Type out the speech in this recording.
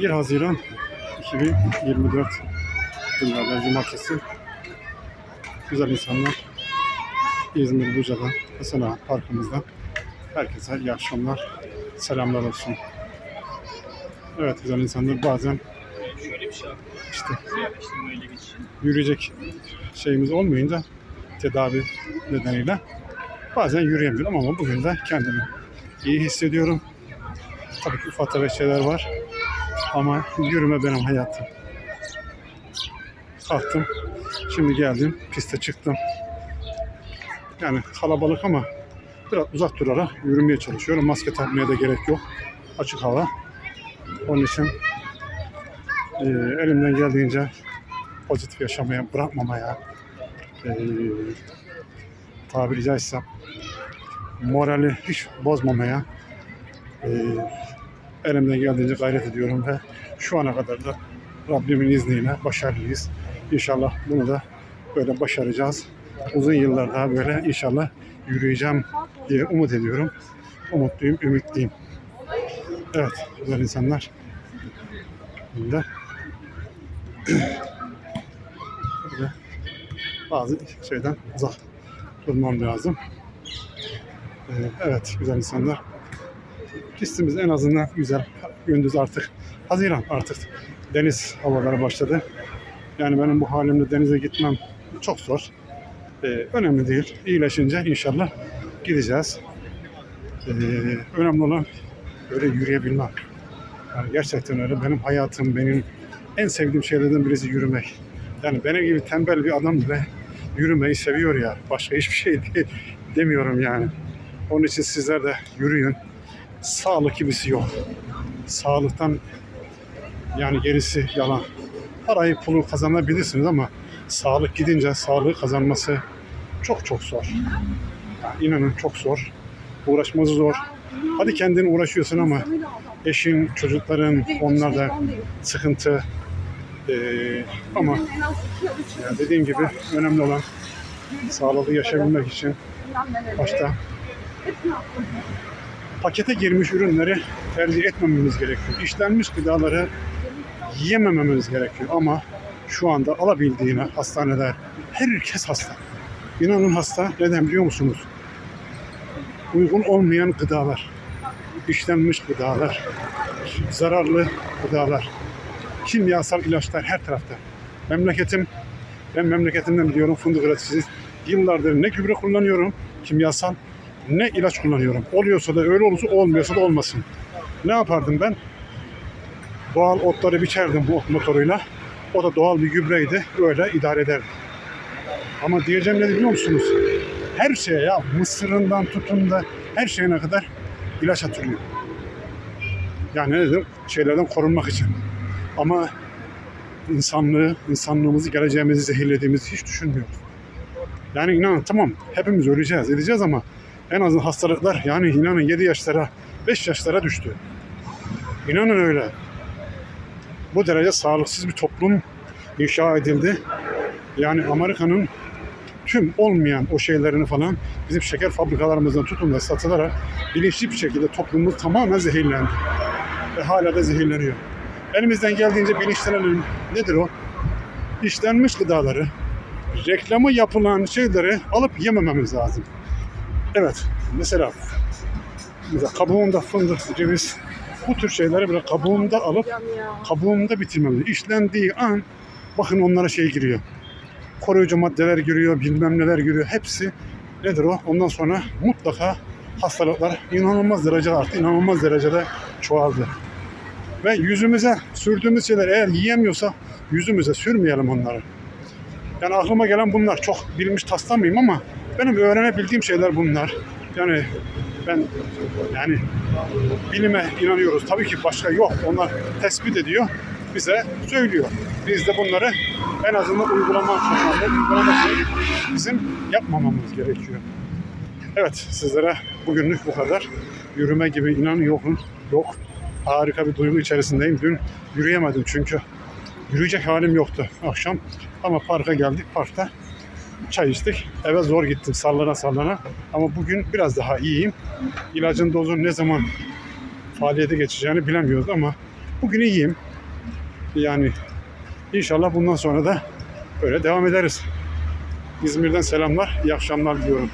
1 Haziran 2024 günlerden cumartesi. Güzel insanlar. İzmir Buca'da Hasan Ağa Parkımızda. Herkese iyi akşamlar. Selamlar olsun. Evet güzel insanlar bazen işte yürüyecek şeyimiz olmayınca tedavi nedeniyle bazen yürüyemiyorum ama bugün de kendimi iyi hissediyorum. Tabii ki ufak tefek şeyler var ama yürüme benim hayatım. Kalktım, şimdi geldim, piste çıktım. Yani kalabalık ama biraz uzak durarak yürümeye çalışıyorum. Maske takmaya da gerek yok. Açık hava. Onun için e, elimden geldiğince pozitif yaşamaya, bırakmamaya, e, tabiri caizse morali hiç bozmamaya e, elimden geldiğince gayret ediyorum ve şu ana kadar da Rabbimin izniyle başarılıyız. İnşallah bunu da böyle başaracağız. Uzun yıllar daha böyle inşallah yürüyeceğim diye umut ediyorum. Umutluyum, ümitliyim. Evet, güzel insanlar. Şimdi böyle bazı şeyden uzak durmam lazım. Ee, evet, güzel insanlar. Pistimiz en azından güzel. Gündüz artık Haziran artık deniz havaları başladı. Yani benim bu halimle denize gitmem çok zor. Ee, önemli değil. İyileşince inşallah gideceğiz. Ee, önemli olan böyle yürüyebilmem. Yani gerçekten öyle. Benim hayatım, benim en sevdiğim şeylerden birisi yürümek. Yani benim gibi tembel bir adam bile yürümeyi seviyor ya. Başka hiçbir şey değil, demiyorum yani. Onun için sizler de yürüyün. Sağlık gibisi yok. Sağlıktan yani gerisi yalan. Parayı pulu kazanabilirsiniz ama sağlık gidince sağlığı kazanması çok çok zor. Yani inanın çok zor. Uğraşması zor. Hadi kendin uğraşıyorsun ama eşin, çocukların onlar da sıkıntı. Ee, ama ya dediğim gibi önemli olan sağlıklı yaşayabilmek için başta pakete girmiş ürünleri tercih etmememiz gerekiyor. İşlenmiş gıdaları yiyemememiz gerekiyor ama şu anda alabildiğine hastaneler herkes hasta. İnanın hasta. Neden biliyor musunuz? Uygun olmayan gıdalar, işlenmiş gıdalar, zararlı gıdalar, kimyasal ilaçlar her tarafta. Memleketim, ben memleketimden biliyorum fındık üreticisi. Yıllardır ne gübre kullanıyorum, kimyasal, ne ilaç kullanıyorum. Oluyorsa da öyle olursa olmuyorsa da olmasın. Ne yapardım ben? Doğal otları biçerdim bu motoruyla. O da doğal bir gübreydi. Öyle idare ederdim. Ama diyeceğim ne biliyor musunuz? Her şeye ya mısırından tutun da her şeyine kadar ilaç atılıyor. Yani nedir? Şeylerden korunmak için. Ama insanlığı, insanlığımızı, geleceğimizi zehirlediğimizi hiç düşünmüyoruz. Yani inanın tamam hepimiz öleceğiz, edeceğiz ama en azından hastalıklar yani inanın 7 yaşlara, 5 yaşlara düştü. İnanın öyle. Bu derece sağlıksız bir toplum inşa edildi. Yani Amerika'nın tüm olmayan o şeylerini falan bizim şeker fabrikalarımızdan tutun da satılarak bilinçli bir şekilde toplumumuz tamamen zehirlendi. Ve hala da zehirleniyor. Elimizden geldiğince bilinçlenelim. Nedir o? İşlenmiş gıdaları, reklamı yapılan şeyleri alıp yemememiz lazım. Evet, mesela mesela kabuğunda fındık, ceviz, bu tür şeyleri böyle kabuğunda alıp kabuğunda bitirmemiz. İşlendiği an bakın onlara şey giriyor. Koruyucu maddeler giriyor, bilmem neler giriyor. Hepsi nedir o? Ondan sonra mutlaka hastalıklar inanılmaz derecede arttı, inanılmaz derecede çoğaldı. Ve yüzümüze sürdüğümüz şeyler eğer yiyemiyorsa yüzümüze sürmeyelim onları. Yani aklıma gelen bunlar. Çok bilmiş taslamayayım ama benim öğrenebildiğim şeyler bunlar. Yani ben yani bilime inanıyoruz. Tabii ki başka yok. Onlar tespit ediyor. Bize söylüyor. Biz de bunları en azından uygulama uygulaması bizim yapmamamız gerekiyor. Evet sizlere bugünlük bu kadar. Yürüme gibi inan yok. Yok. Harika bir duygu içerisindeyim. Dün yürüyemedim çünkü yürüyecek halim yoktu akşam. Ama parka geldik. Parkta çay içtik. Eve zor gittim sallana sallana. Ama bugün biraz daha iyiyim. İlacın dozu ne zaman faaliyete geçeceğini bilemiyoruz ama bugün iyiyim. Yani inşallah bundan sonra da böyle devam ederiz. İzmir'den selamlar, iyi akşamlar diliyorum.